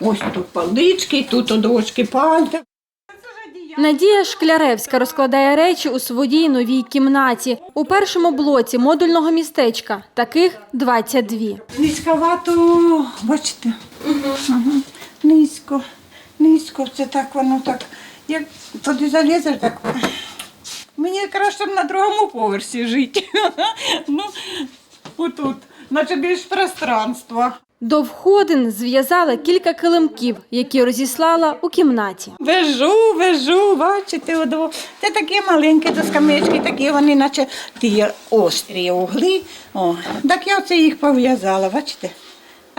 Ось тут палички, тут одочки пальта. Надія Шкляревська розкладає речі у своїй новій кімнаті. У першому блоці модульного містечка таких 22. Низьковато, бачите? Угу. Низько, низько, це так воно так. Як туди залізеш, так. Мені краще на другому поверсі жити. ну, отут, наче більш пространства. До входин зв'язала кілька килимків, які розіслала у кімнаті. Вежу, вежу, бачите, одо. Це такі маленькі до скамечки, такі вони, наче ті острі угли. О, так я оце їх пов'язала, бачите?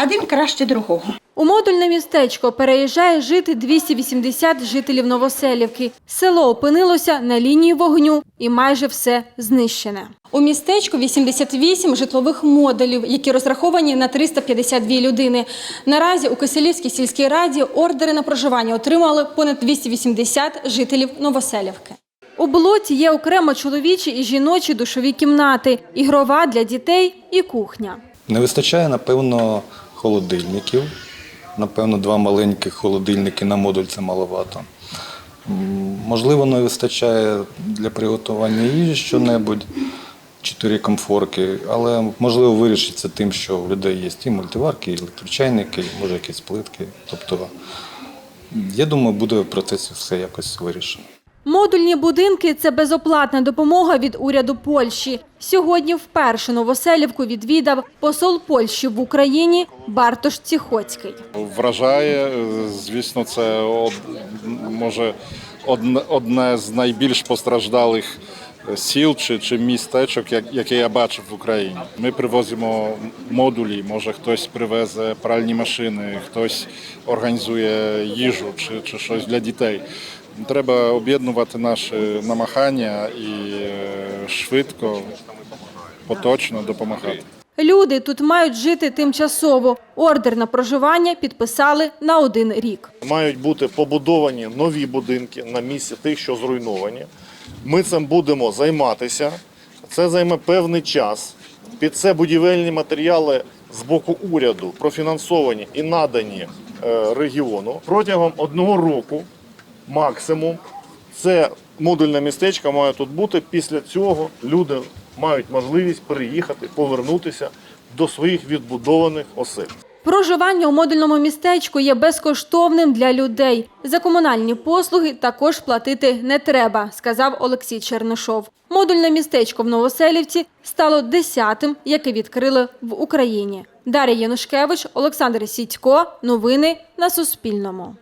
Один краще другого. У модульне містечко переїжджає жити 280 жителів Новоселівки. Село опинилося на лінії вогню і майже все знищене. У містечку 88 житлових модулів, які розраховані на 352 людини. Наразі у Киселівській сільській раді ордери на проживання отримали понад 280 жителів Новоселівки. У блоці є окремо чоловічі і жіночі душові кімнати, ігрова для дітей і кухня. Не вистачає, напевно, холодильників. Напевно, два маленьких холодильники на модуль це маловато. Можливо, не вистачає для приготування їжі що-небудь, чотири комфорки, але можливо вирішиться тим, що у людей є і мультиварки, і електрочайники, і, може якісь плитки. Тобто, я думаю, буде в процесі все якось вирішено. Модульні будинки це безоплатна допомога від уряду Польщі. Сьогодні вперше Новоселівку відвідав посол Польщі в Україні Бартош Ціхоцький. Вражає, звісно, це може одне з найбільш постраждалих сіл чи, чи містечок, яке я бачив в Україні. Ми привозимо модулі, може хтось привезе пральні машини, хтось організує їжу чи, чи щось для дітей. Треба об'єднувати наші намагання і е, швидко, поточно допомагати. Люди тут мають жити тимчасово. Ордер на проживання підписали на один рік. Мають бути побудовані нові будинки на місці тих, що зруйновані. Ми цим будемо займатися. Це займе певний час. Під це будівельні матеріали з боку уряду профінансовані і надані е, регіону протягом одного року, максимум. Це модульне містечко має тут бути. Після цього люди мають можливість переїхати, повернутися до своїх відбудованих осель. Проживання у модульному містечку є безкоштовним для людей. За комунальні послуги також платити не треба, сказав Олексій Чернишов. Модульне містечко в Новоселівці стало десятим, яке відкрили в Україні. Дар'я Янушкевич, Олександр Сідько. Новини на Суспільному.